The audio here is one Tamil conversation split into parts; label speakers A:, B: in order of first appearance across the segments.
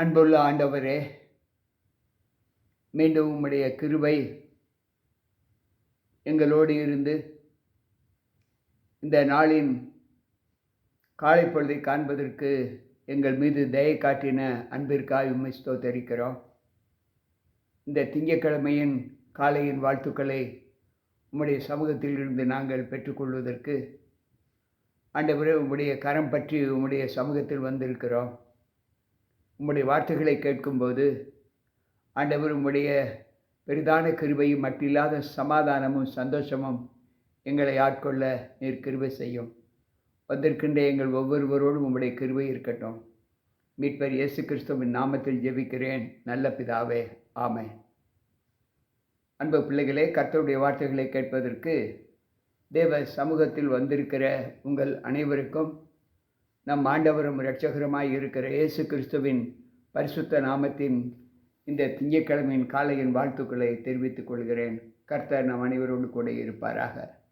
A: அன்புள்ள ஆண்டவரே மீண்டும் உம்முடைய கிருபை எங்களோடு இருந்து இந்த நாளின் காலை பொழுதை காண்பதற்கு எங்கள் மீது தயை காட்டின அன்பிற்காய் உண்மை ஸ்தோத்தரிக்கிறோம். இந்த திங்கட்கிழமையின் காலையின் வாழ்த்துக்களை உம்முடைய சமூகத்தில் இருந்து நாங்கள் பெற்றுக்கொள்வதற்கு ஆண்டவரே உம்முடைய கரம் பற்றி உம்முடைய சமூகத்தில் வந்திருக்கிறோம். உம்முடைய வார்த்தைகளை கேட்கும்போது ஆண்டவர் உம்முடைய பெரிதான கிருபையும் மட்டில்லாத சமாதானமும் சந்தோஷமும் எங்களை ஆட்கொள்ள நீர் கிருபை செய்யும். வந்திருக்கின்ற எங்கள் ஒவ்வொருவரோடும் உம்முடைய கிருபை இருக்கட்டும். மீட்பர் இயேசு கிறிஸ்துவின் நாமத்தில் ஜெபிக்கிறேன். நல்ல பிதாவே ஆமை அன்பு பிள்ளைகளே கர்த்தருடைய வார்த்தைகளை கேட்பதற்கு தேவ சமூகத்தில் வந்திருக்கிற உங்கள் அனைவருக்கும் நம் ஆண்டவரும் இரட்சகருமாய் இருக்கிற இயேசு கிறிஸ்துவின் பரிசுத்த நாமத்தின் இந்த திங்கட்கிழமையின் காலையின் வாழ்த்துக்களை தெரிவித்துக் கொள்கிறேன். கர்த்தர் நம் அனைவரோடு கூட இருப்பாராக.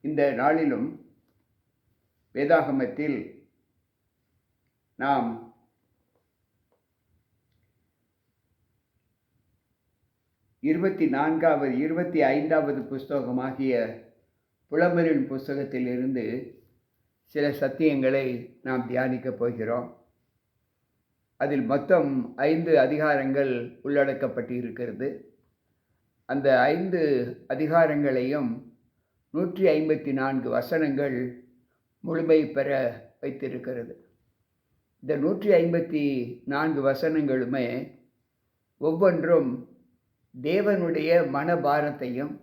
A: இந்த நாளிலும் வேதாகமத்தில் நாம் இருபத்தி நான்காவது இருபத்தி ஐந்தாவது புஸ்தகமாகிய புலம்பரின் புஸ்தகத்தில் இருந்து சில சத்தியங்களை நாம் தியானிக்கப் போகிறோம். அதில் மொத்தம் ஐந்து அதிகாரங்கள் உள்ளடக்கப்பட்டு இருக்கிறது அந்த ஐந்து அதிகாரங்களையும் நூற்றி ஐம்பத்தி நான்கு வசனங்கள் முழுமை பெற வைத்திருக்கிறது. இந்த நூற்றி ஐம்பத்தி நான்கு வசனங்களுமே ஒவ்வொன்றும் தேவனுடைய மனபாரத்தையும்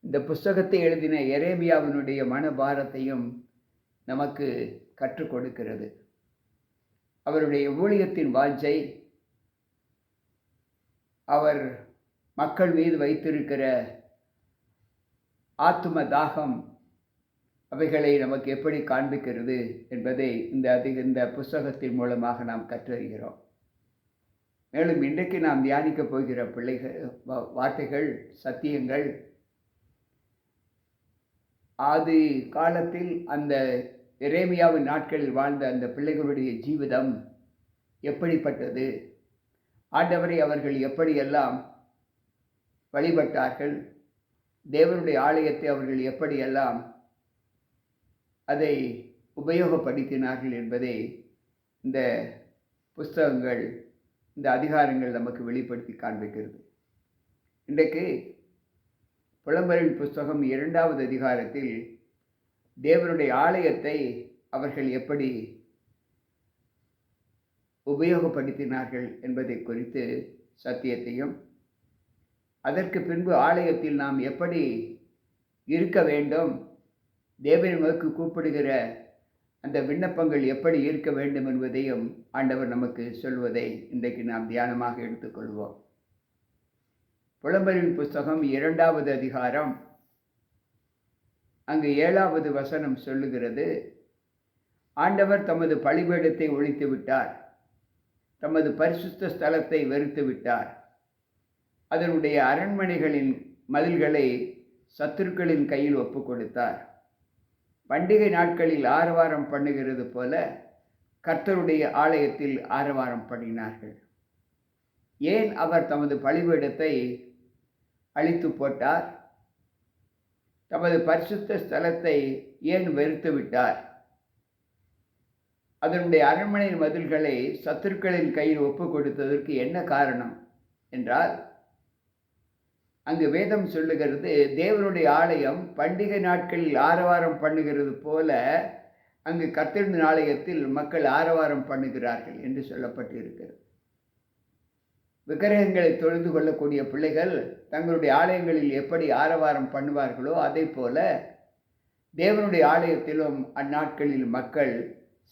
A: இந்த புஸ்தகத்தை எழுதின எரேமியாவினுடைய மனபாரத்தையும் நமக்கு கற்றுக் கொடுக்கிறது. அவருடைய ஊழியத்தின் வாஞ்சை அவர் மக்கள் மீது வைத்திருக்கிற ஆத்ம தாகம் அவைகளை நமக்கு எப்படி காண்பிக்கிறது என்பதை இந்த அதிக இந்த புஸ்தகத்தின் மூலமாக நாம் கற்றறிகிறோம். மேலும் இன்றைக்கு நாம் தியானிக்கப் போகிற பிள்ளைகள் வார்த்தைகள் சத்தியங்கள் ஆதி காலத்தில் அந்த எரேமியாவின் நாட்களில் வாழ்ந்த அந்த பிள்ளைகளுடைய ஜீவிதம் எப்படிப்பட்டது? ஆண்டவரை அவர்கள் எப்படியெல்லாம் வழிபட்டார்கள்? தேவனுடைய ஆலயத்தை அவர்கள் எப்படியெல்லாம் அதை உபயோகப்படுத்தினார்கள் என்பதை இந்த புஸ்தகங்கள் இந்த அதிகாரங்கள் நமக்கு வெளிப்படுத்தி காண்பிக்கிறது. இன்றைக்கு புலம்பரின் புஸ்தகம் இரண்டாவது அதிகாரத்தில் தேவனுடைய ஆலயத்தை அவர்கள் எப்படி உபயோகப்படுத்தினார்கள் என்பதை குறித்து சத்தியத்தையும் அதற்கு பின்பு ஆலயத்தில் நாம் எப்படி இருக்க வேண்டும் தேவன் நமக்கு கூப்பிடுகிற அந்த விண்ணப்பங்கள் எப்படி இருக்க வேண்டும் என்பதையும் ஆண்டவர் நமக்கு சொல்வதை இன்றைக்கு நாம் தியானமாக எடுத்துக்கொள்வோம். புலம்பரின் புஸ்தகம் இரண்டாவது அதிகாரம். அங்கு ஏழாவது வசனம் சொல்லுகிறது ஆண்டவர் தமது பழிபீடத்தை ஒழித்து விட்டார். தமது பரிசுத்த ஸ்தலத்தை வெறுத்து விட்டார். அதனுடைய அரண்மனைகளின் மதில்களை சத்துருக்களின் கையில் ஒப்பு கொடுத்தார். பண்டிகை நாட்களில் ஆரவாரம் பண்ணுகிறது போல கர்த்தருடைய ஆலயத்தில் ஆரவாரம் பண்ணினார்கள். ஏன் அவர் தமது பழிபீடத்தை அழித்து போட்டார். தமது பரிசுத்த ஸ்தலத்தை ஏன் வெறுத்து விட்டார்? அதனுடைய அரண்மனை மதில்களை சத்துருக்களின் கையில் ஒப்பு கொடுத்ததற்கு என்ன காரணம்? என்றால் அங்கு வேதம் சொல்லுகிறது தேவனுடைய ஆலயம் பண்டிகை நாட்களில் ஆரவாரம் பண்ணுகிறது போல அங்கு கத்திருந்த ஆலயத்தில் மக்கள் ஆரவாரம் பண்ணுகிறார்கள் என்று சொல்லப்பட்டிருக்கிறது. விக்கிரகங்களை தொழுது கொள்ளக்கூடிய பிள்ளைகள் தங்களுடைய ஆலயங்களில் எப்படி ஆரவாரம் பண்ணுவார்களோ அதே போல தேவனுடைய ஆலயத்திலும் அந்நாட்களில் மக்கள்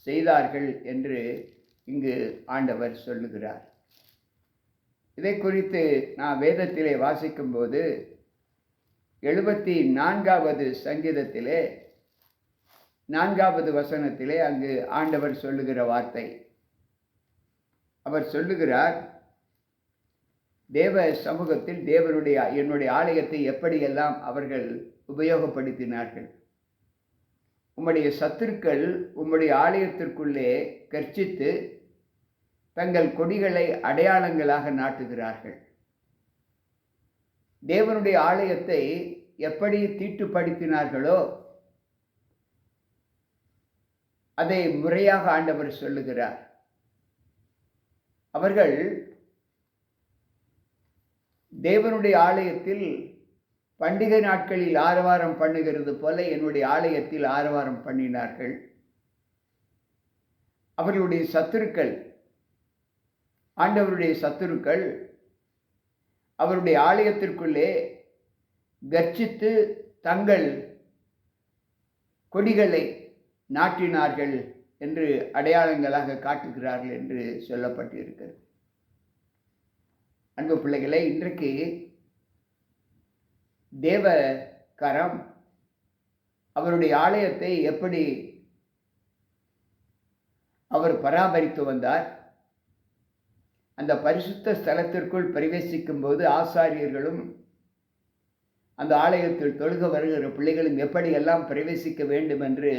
A: செய்தார்கள் என்று இங்கு ஆண்டவர் சொல்லுகிறார். இதை குறித்து நான் வேதத்திலே வாசிக்கும்போது எழுபத்தி நான்காவது சங்கீதத்திலே நான்காவது வசனத்திலே அங்கு ஆண்டவர் சொல்லுகிற வார்த்தை. அவர் சொல்லுகிறார் தேவ சமூகத்தில் தேவனுடைய என்னுடைய ஆலயத்தை எப்படியெல்லாம் அவர்கள் உபயோகப்படுத்தினார்கள்? உம்முடைய சத்துருக்கள் உம்முடைய ஆலயத்திற்குள்ளே கர்ச்சித்து தங்கள் கொடிகளை அடையாளங்களாக நாட்டுகிறார்கள். தேவனுடைய ஆலயத்தை எப்படி தீட்டுப்படுத்தினார்களோ அதை முறையாக ஆண்டவர் சொல்லுகிறார். அவர்கள் தேவனுடைய ஆலயத்தில் பண்டிகை நாட்களில் ஆரவாரம் பண்ணுகிறது போல என்னுடைய ஆலயத்தில் ஆரவாரம் பண்ணினார்கள். அவர்களுடைய சத்துருக்கள் ஆண்டவருடைய சத்துருக்கள் அவருடைய ஆலயத்திற்குள்ளே கர்ச்சித்து தங்கள் கொடிகளை நாட்டினார்கள் என்று அடையாளங்களாக காட்டுகிறார்கள் என்று சொல்லப்பட்டிருக்கிறது. அன்பு பிள்ளைகளை இன்றைக்கு தேவ கரம் அவருடைய ஆலயத்தை எப்படி அவர் பராமரித்து வந்தார் அந்த பரிசுத்த ஸ்தலத்திற்குள் பிரவேசிக்கும் போது ஆசாரியர்களும் அந்த ஆலயத்தில் தொழுக வருகிற பிள்ளைகளும் எப்படியெல்லாம் பிரவேசிக்க வேண்டும் என்று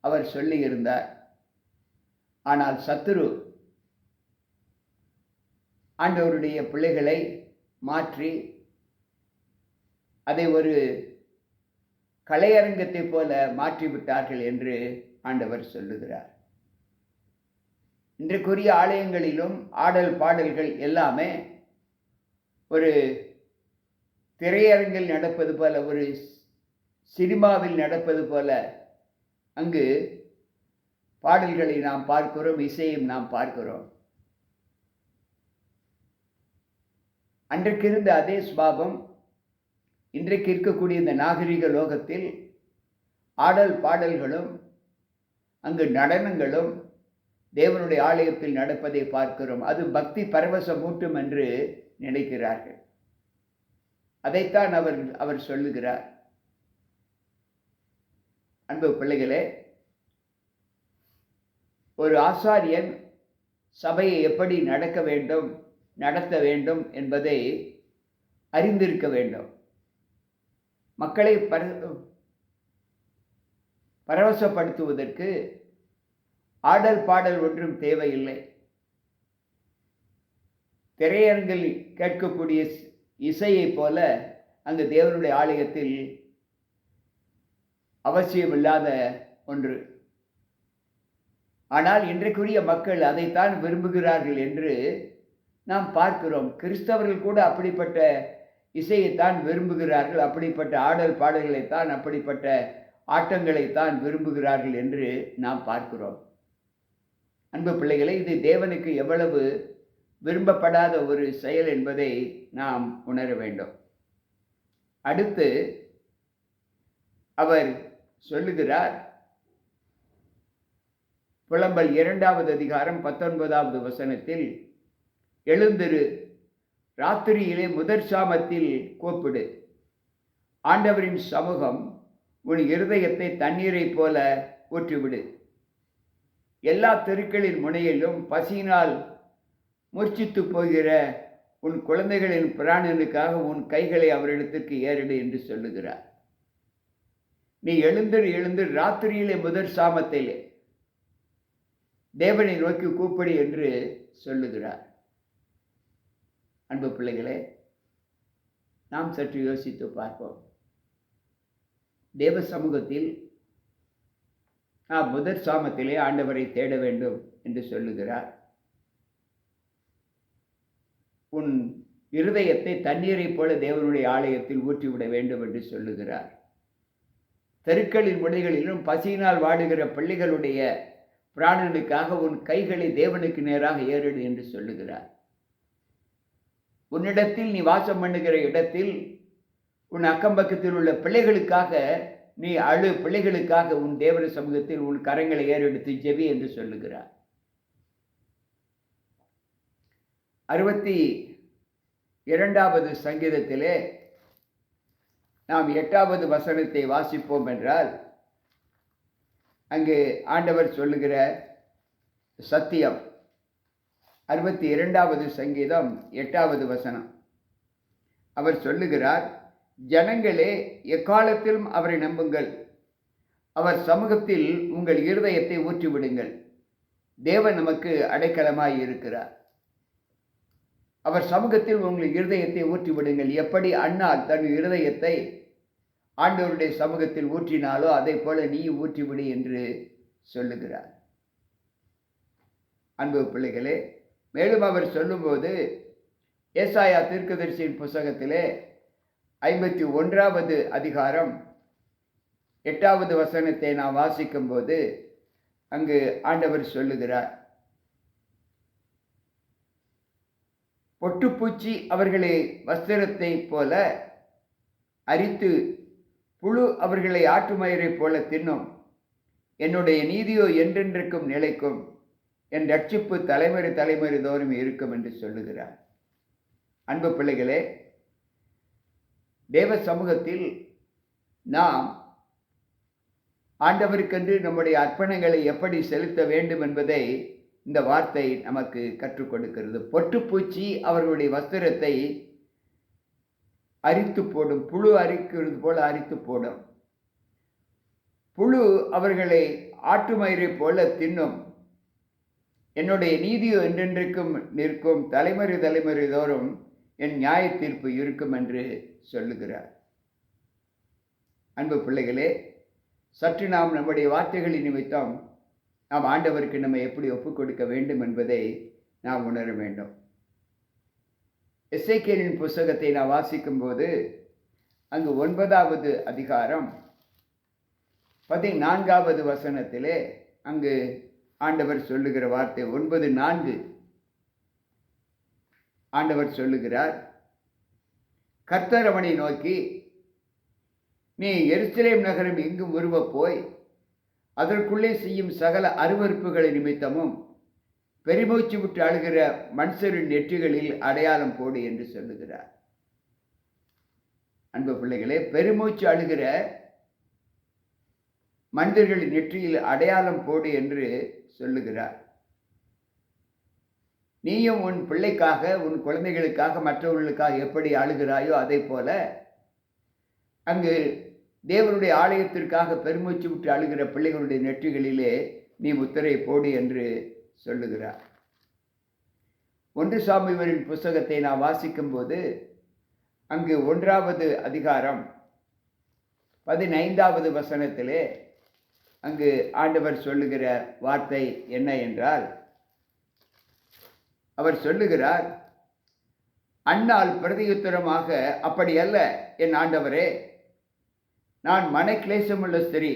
A: அவர் சொல்லியிருந்தார். ஆனால் சத்துரு ஆண்டவருடைய பிள்ளைகளை மாற்றி அதை ஒரு கலையரங்கத்தை போல மாற்றிவிட்டார்கள் என்று ஆண்டவர் சொல்லுகிறார். இன்றைக்குரிய ஆலயங்களிலும் ஆடல் பாடல்கள் எல்லாமே ஒரு திரையரங்கில் நடப்பது போல ஒரு சினிமாவில் நடப்பது போல அங்கு பாடல்களை நாம் பார்க்கிறோம் இசையும் நாம் பார்க்கிறோம். அன்றைக்கு இருந்த அதே சுபாவம் இன்றைக்கு இருக்கக்கூடிய இந்த நாகரிக லோகத்தில் ஆடல் பாடல்களும் அங்கு நடனங்களும் தேவனுடைய ஆலயத்தில் நடப்பதை பார்க்கிறோம். அது பக்தி பரவசமூட்டும் என்று நினைக்கிறார்கள். அதைத்தான் அவர் அவர் சொல்லுகிறார். அன்பு பிள்ளைகளே ஒரு ஆசாரியன் சபையை எப்படி நடக்க வேண்டும்? நடத்த வேண்டும் என்பதை அறிந்திருக்க வேண்டும். மக்களை பர பரவசப்படுத்துவதற்கு ஆடல் பாடல் ஒன்றும் தேவையில்லை. திரையரங்கில் கேட்கக்கூடிய இசையைப் போல அங்கு தேவனுடைய ஆலயத்தில் அவசியமில்லாத ஒன்று. ஆனால் இன்றைக்குரிய மக்கள் அதைத்தான் விரும்புகிறார்கள் என்று நாம் பார்க்கிறோம். கிறிஸ்தவர்கள் கூட அப்படிப்பட்ட இசையைத்தான் விரும்புகிறார்கள். அப்படிப்பட்ட ஆடல் பாடல்களைத்தான் அப்படிப்பட்ட ஆட்டங்களைத்தான் விரும்புகிறார்கள் என்று நாம் பார்க்கிறோம். அன்பு பிள்ளைகளை இது தேவனுக்கு எவ்வளவு விரும்பப்படாத ஒரு செயல் என்பதை நாம் உணர வேண்டும். அடுத்து அவர் சொல்லுகிறார் புலம்பல் இரண்டாவது அதிகாரம் பத்தொன்பதாவது வசனத்தில் எழுந்திரு. ராத்திரியிலே முதற் சாமத்தில் கூப்பிடு. ஆண்டவரின் சமூகம் உன் இருதயத்தை தண்ணீரைப் போல ஊற்றிவிடு. எல்லா தெருக்களின் முனையிலும் பசியினால் மூர்ச்சித்து போகிற உன் குழந்தைகளின் பிராணனுக்காக உன் கைகளை அவரிடத்திற்கு ஏறிடு என்று சொல்லுகிறார். நீ எழுந்திரு எழுந்து ராத்திரியிலே முதற் சாமத்திலே. தேவனை நோக்கி கூப்பிடு என்று சொல்லுகிறார். அன்பு பிள்ளைகளே நாம் சற்று யோசித்து பார்ப்போம். தேவ சமூகத்தில் நாம் முதற் சாமத்திலே ஆண்டவரை தேட வேண்டும் என்று சொல்லுகிறார். உன் இருதயத்தை தண்ணீரைப் போல தேவனுடைய ஆலயத்தில் ஊற்றிவிட வேண்டும் என்று சொல்லுகிறார். தெருக்களின் முனைகளிலும் பசியினால் வாடுகிற பிள்ளைகளுடைய பிராணனுக்காக உன் கைகளை தேவனுக்கு நேராக ஏறிடு என்று சொல்லுகிறார். உன்னிடத்தில் நீ வாசம் பண்ணுகிற இடத்தில் உன் அக்கம்பக்கத்தில் உள்ள பிள்ளைகளுக்காக நீ அழு பிள்ளைகளுக்காக உன் தேவர சமூகத்தில் உன் கரங்களை ஏறெடுத்து ஜெபி என்று சொல்லுகிறார். அறுபத்தி இரண்டாவது சங்கீதத்திலே நாம் எட்டாவது வசனத்தை வாசிப்போம் என்றால் அங்கு ஆண்டவர் சொல்லுகிற சத்தியம். அறுபத்தி இரண்டாவது சங்கீதம் எட்டாவது வசனம். அவர் சொல்லுகிறார் ஜனங்களே எக்காலத்திலும் அவரை நம்புங்கள். அவர் சமூகத்தில் உங்கள் இருதயத்தை ஊற்றிவிடுங்கள். தேவன் நமக்கு அடைக்கலமாய் இருக்கிறார். அவர் சமூகத்தில் உங்கள் இருதயத்தை ஊற்றிவிடுங்கள். எப்படி அண்ணா தன் இருதயத்தை ஆண்டவருடைய சமூகத்தில் ஊற்றினாலோ அதை போல நீ ஊற்றிவிடு என்று சொல்லுகிறார். அன்பு பிள்ளைகளே மேலும் அவர் சொல்லும்போது ஏசாயா தீர்க்கதரிசியின் புஸ்தகத்திலே ஐம்பத்தி ஒன்றாவது அதிகாரம் எட்டாவது வசனத்தை நான் வாசிக்கும்போது அங்கு ஆண்டவர் சொல்லுகிறார் பொட்டுப்பூச்சி அவர்களை வஸ்திரத்தைப் போல அரித்து புழு அவர்களை ஆற்றுமயிரைப் போல தின்னும். என்னுடைய நீதியோ என்றென்றைக்கும் நிலைக்கும். என் ரட்சிப்பு தலைமுறை தலைமுறை தோறும் இருக்கும் என்று சொல்லுகிறார். அன்பு பிள்ளைகளே தேவ சமூகத்தில் நாம் ஆண்டவருக்கென்று நம்முடைய அர்ப்பணங்களை எப்படி செலுத்த வேண்டும் என்பதை இந்த வார்த்தை நமக்கு கற்றுக் கொடுக்கிறது. பொட்டுப்பூச்சி அவர்களுடைய வஸ்திரத்தை அரித்து போடும் புழு அரிக்கிறது போல அரித்து போடும். புழு அவர்களை ஆட்டு மயிரை போல தின்னும். என்னுடைய நீதியோ என்றென்றைக்கும் நிற்கும் தலைமுறை தலைமுறை தோறும் என் நியாய தீர்ப்பு இருக்கும் என்று சொல்லுகிறார். அன்பு பிள்ளைகளே சற்று நாம் நம்முடைய வார்த்தைகளின் நிமித்தம் நாம் ஆண்டவருக்கு நம்ம எப்படி ஒப்புக் கொடுக்க வேண்டும் என்பதை நாம் உணர வேண்டும். எஸ்ஐகேனின் புஸ்தகத்தை நான் வாசிக்கும்போது அங்கு ஒன்பதாவது அதிகாரம் பதினான்காவது வசனத்திலே அங்கு ஆண்டவர் சொல்லுகிற வார்த்தை ஒன்பது நான்கு. ஆண்டவர் சொல்லுகிறார் கர்த்தரவனை நோக்கி நீ எருசலேம் நகரம் எங்கும் உருவ போய் அதற்குள்ளே செய்யும் சகல அருவறுப்புகளை நிமித்தமும் பெருமூச்சு விட்டு அழுகிற மனுஷரின் நெற்றிகளில் அடையாளம் போடு என்று சொல்லுகிறார். அன்பு பிள்ளைகளே பெருமூச்சு அழுகிற மனிதர்களின் நெற்றியில் அடையாளம் போடு என்று சொல்லுகிறார். நீயும் உன் பிள்ளைக்காக உன் குழந்தைகளுக்காக மற்றவர்களுக்காக எப்படி அழுகிறாயோ அதே போல அங்கு தேவனுடைய ஆலயத்திற்காக பெருமூச்சு விட்டு அழுகிற பிள்ளைகளுடைய நெற்றிகளிலே நீ முத்திரை போடு என்று சொல்லுகிறார். ஒன்று சுவாமிவரின் புஸ்தகத்தை நான் வாசிக்கும்போது அங்கு ஒன்றாவது அதிகாரம் பதினைந்தாவது வசனத்திலே அங்கு ஆண்டவர் சொல்லுகிற வார்த்தை என்ன என்றால் அவர் சொல்லுகிறார் அண்ணால் பிரதியுத்தரமாக அப்படி அல்ல என் ஆண்டவரே நான் மனக்லேசமுள்ள ஸ்திரீ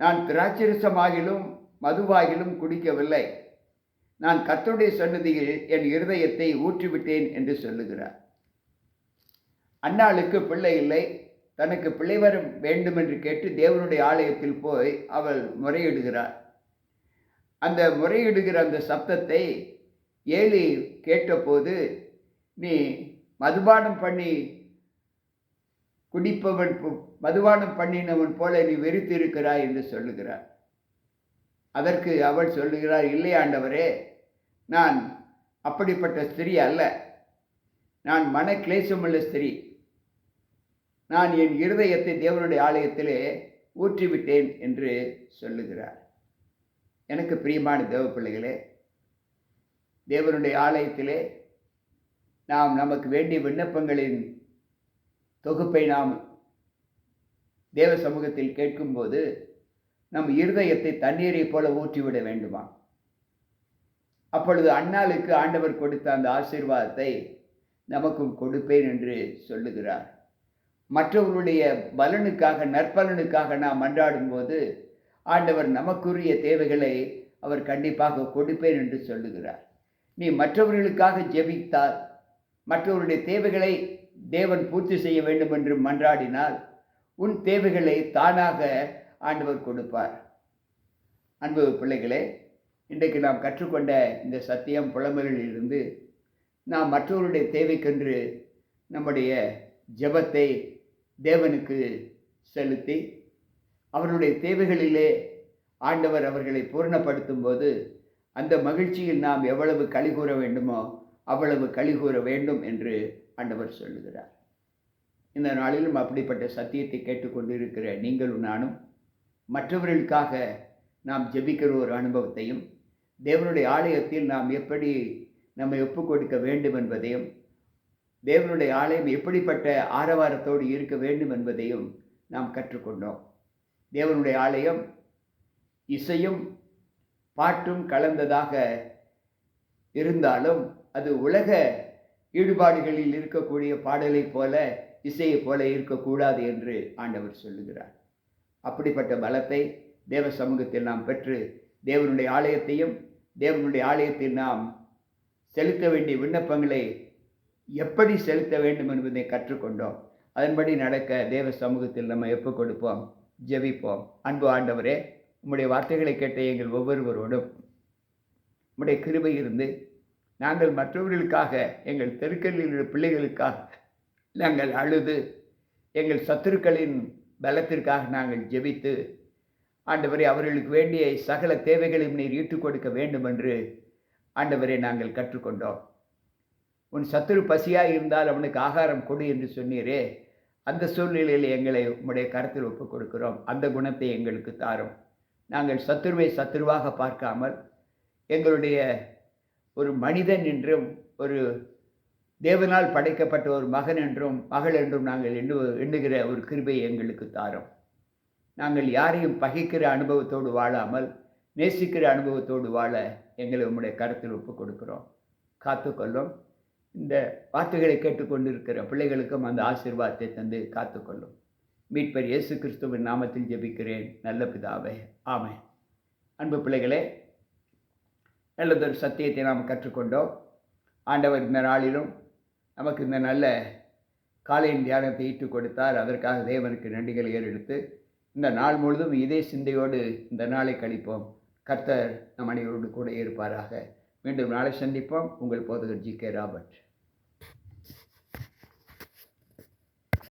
A: நான் திராட்சரசமாகிலும் மதுவாகிலும் குடிக்கவில்லை. நான் கத்துடைய சன்னதியில் என் இருதயத்தை ஊற்றிவிட்டேன் என்று சொல்லுகிறார். அன்னாளுக்கு பிள்ளை இல்லை தனக்கு பிள்ளை வேண்டும் என்று கேட்டு தேவனுடைய ஆலயத்தில் போய் அவள் முறையிடுகிறார் அந்த முறையிடுகிற அந்த சப்தத்தை ஏலி கேட்டபோது நீ மதுபானம் பண்ணி குடிப்பவன் போ- மதுபானம் பண்ணினவன் போல நீ வெறித்து இருக்கிறாய் என்று சொல்லுகிறார். அதற்கு அவள் சொல்லுகிறார் இல்லை ஆண்டவரே நான் அப்படிப்பட்ட ஸ்திரீ அல்ல. நான் மன கிளேசமுள்ள ஸ்திரீ. நான் என் இருதயத்தை தேவனுடைய ஆலயத்திலே ஊற்றிவிட்டேன் என்று சொல்லுகிறார். எனக்கு பிரியமான தேவ பிள்ளைகளே தேவனுடைய ஆலயத்திலே நாம் நமக்கு வேண்டிய விண்ணப்பங்களின் தொகுப்பை நாம் தேவ சமூகத்தில் கேட்கும்போது நம் இருதயத்தை தண்ணீரைப் போல ஊற்றிவிட வேண்டுமா? அப்பொழுது அண்ணாளுக்கு ஆண்டவர் கொடுத்த அந்த ஆசீர்வாதத்தை நமக்கும் கொடுப்பேன் என்று சொல்லுகிறார். மற்றவர்களுடைய பலனுக்காக நற்பலனுக்காக நாம் மன்றாடும்போது ஆண்டவர் நமக்குரிய தேவைகளை அவர் கண்டிப்பாக கொடுப்பேன் என்று சொல்லுகிறார். நீ மற்றவர்களுக்காக ஜெபித்தால் மற்றவருடைய தேவைகளை தேவன் பூர்த்தி செய்ய வேண்டும் என்று மன்றாடினால் உன் தேவைகளை தானாக ஆண்டவர் கொடுப்பார். அன்பு பிள்ளைகளே இன்றைக்கு நாம் கற்றுக்கொண்ட இந்த சத்தியம் புலமைகளிலிருந்து இருந்து நாம் மற்றவருடைய தேவைக்கென்று நம்முடைய ஜெபத்தை தேவனுக்கு செலுத்தி அவருடைய தேவைகளிலே ஆண்டவர் அவர்களை பூர்ணப்படுத்தும் போது அந்த மகிழ்ச்சியில் நாம் எவ்வளவு களி கூற வேண்டுமோ அவ்வளவு களி கூற வேண்டும் என்று ஆண்டவர் சொல்லுகிறார். இந்த நாளிலும் அப்படிப்பட்ட சத்தியத்தை கேட்டுக்கொண்டிருக்கிற நீங்களும் நானும் மற்றவர்களுக்காக நாம் ஜெபிக்கிற ஒரு அனுபவத்தையும் தேவனுடைய ஆலயத்தில் நாம் எப்படி நம்மை ஒப்புக் கொடுக்க வேண்டும் என்பதையும் தேவனுடைய ஆலயம் எப்படிப்பட்ட ஆரவாரத்தோடு இருக்க வேண்டும் என்பதையும் நாம் கற்றுக்கொண்டோம். தேவனுடைய ஆலயம் இசையும் பாட்டும் கலந்ததாக இருந்தாலும் அது உலக ஈடுபாடுகளில் இருக்கக்கூடிய பாடலைப் போல இசையைப் போல இருக்கக்கூடாது என்று ஆண்டவர் சொல்லுகிறார். அப்படிப்பட்ட பலத்தை தேவ சமூகத்தில் நாம் பெற்று தேவனுடைய ஆலயத்தையும் தேவனுடைய ஆலயத்தில் நாம் செலுத்த வேண்டிய விண்ணப்பங்களை எப்படி செலுத்த வேண்டும் என்பதை கற்றுக்கொண்டோம். அதன்படி நடக்க தேவ சமூகத்தில் நம்ம எப்போ கொடுப்போம் ஜெபிப்போம். அன்பு ஆண்டவரே உம்முடைய வார்த்தைகளை கேட்ட எங்கள் ஒவ்வொருவரோடும் உம்முடைய கிருபை இருந்து நாங்கள் மற்றவர்களுக்காக எங்கள் தெருக்களில் உள்ள பிள்ளைகளுக்காக நாங்கள் அழுது எங்கள் சத்துருக்களின் பலத்திற்காக நாங்கள் ஜெபித்து ஆண்டவரை அவர்களுக்கு வேண்டிய சகல தேவைகளையும் நீர் ஈட்டுக் கொடுக்க வேண்டும் என்று ஆண்டவரை நாங்கள் கற்றுக்கொண்டோம். உன் சத்துரு பசியாக இருந்தால் அவனுக்கு ஆகாரம் கொடு என்று சொன்னீரே. அந்த சூழ்நிலையில் எங்களை உம்முடைய கருத்தில் ஒப்புக் கொடுக்கிறோம் அந்த குணத்தை எங்களுக்கு தாரும். நாங்கள் சத்துருவை சத்துருவாக பார்க்காமல் எங்களுடைய ஒரு மனிதன் என்றும் ஒரு தேவனால் படைக்கப்பட்ட ஒரு மகன் என்றும் மகள் என்றும் நாங்கள் எண்ணு எண்ணுகிற ஒரு கிருபையை எங்களுக்கு தாரும். நாங்கள் யாரையும் பகைக்கிற அனுபவத்தோடு வாழாமல் நேசிக்கிற அனுபவத்தோடு வாழ எங்களை உம்முடைய கருத்தில் ஒப்புக் கொடுக்கிறோம் காத்துக்கொள்ளும். இந்த வார்த்தைகளை கேட்டுக்கொண்டிருக்கிற பிள்ளைகளுக்கும் அந்த ஆசீர்வாதத்தை தந்து காத்துக்கொள்ளும். மீட்பர் இயேசு கிறிஸ்துவின் நாமத்தில் ஜெபிக்கிறேன். நல்ல பிதாவே ஆமை அன்பு பிள்ளைகளே நல்லதொரு சத்தியத்தை நாம் கற்றுக்கொண்டோம். ஆண்டவர் இந்த நாளிலும் நமக்கு இந்த நல்ல காலையின் தியானத்தை ஈட்டுக் கொடுத்தார். அதற்காக தேவனுக்கு நன்றிகளை ஏறெடுத்து இந்த நாள் முழுதும் இதே சிந்தையோடு இந்த நாளை கழிப்போம். கர்த்தர் நம் அனைவரோடு கூட இருப்பாராக. மீண்டும் நாளை சந்திப்போம். உங்கள் போதகர் ஜி கே ராபர்ட்.